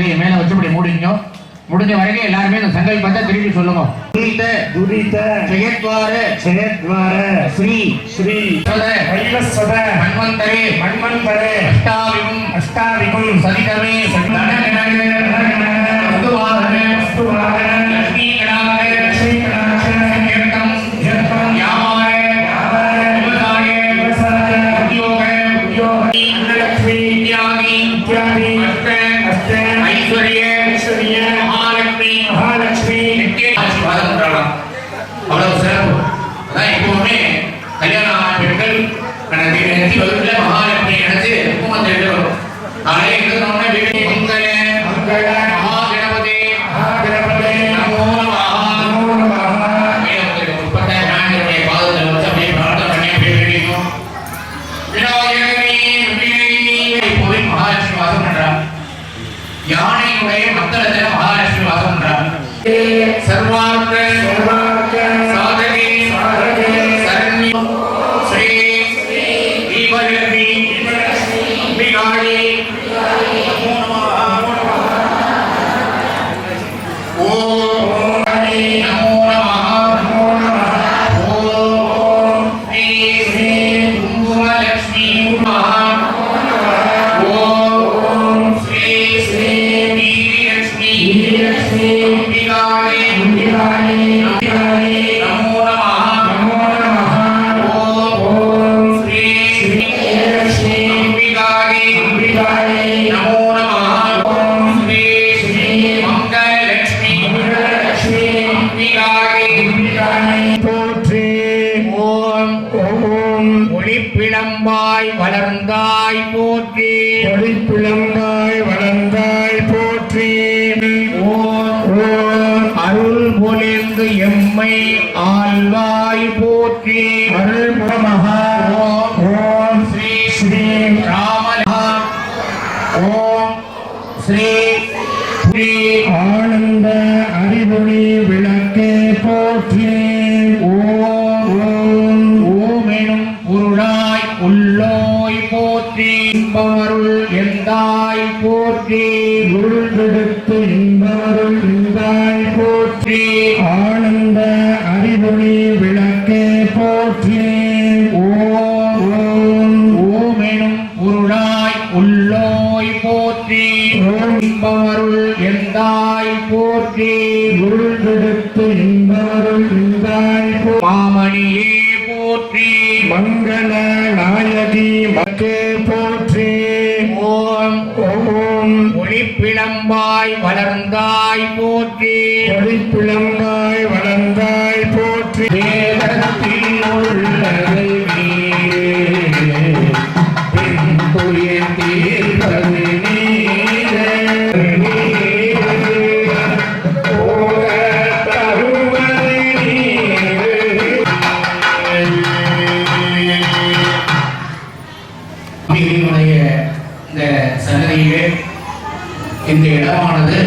கையை மேல வச்சுபடி மூடிங்க. முடிஞ்ச வரைக்கும் எல்லாருமே இந்த சங்கல்பத்தை திருப்பி சொல்லுங்க. துரித துரித. ஜெயத்வார. ஜெயத்வார. ஸ்ரீ. ஸ்ரீ. சத. கைலசத மன்வந்தரே. மன்மந்தரே அஷ்டாவிகும் அஷ்டாவிகும் சதிகமே மதுவாகனே லக்ஷ்மி யானையுடைய மத்தளத்தில் மகாலட்சுமி வாசம் பண்றார் சர்வார்த்த சாதகே சரண்ய. ஸ்ரீ அம்பிகாளி ஒளிப்பிளம்பாய் வளர்ந்தாய் போற்றி. ஒளிப்பிளந்தாய் வளர்ந்தாய் போற்றி. அருள் பொலிந்து எம்மை ஆழ்வாய் போற்றி. அருள் மகா ஓம் ஸ்ரீ ஸ்ரீ ராமலா. ஓம் ஸ்ரீ ஸ்ரீ ஆனந்த அறிவொளி உள்ளோய் போற்றி இன்பருள் எந்தாய் போற்றி? உள்வெடுத்து இன்பருள் இந்தாய் போற்றி? ஆனந்த அறிவொளி விளக்கே போற்றி. ஓம் ஓம் ஓம் எனும் பொருளாய் உள்ளோய் போற்றி. ஓம். இன்பருள் எந்தாய் போற்றி ஓம் வளர்ந்தாய் போற்றி. ஒளிப்பிளந்தாய் இந்த இடமானது.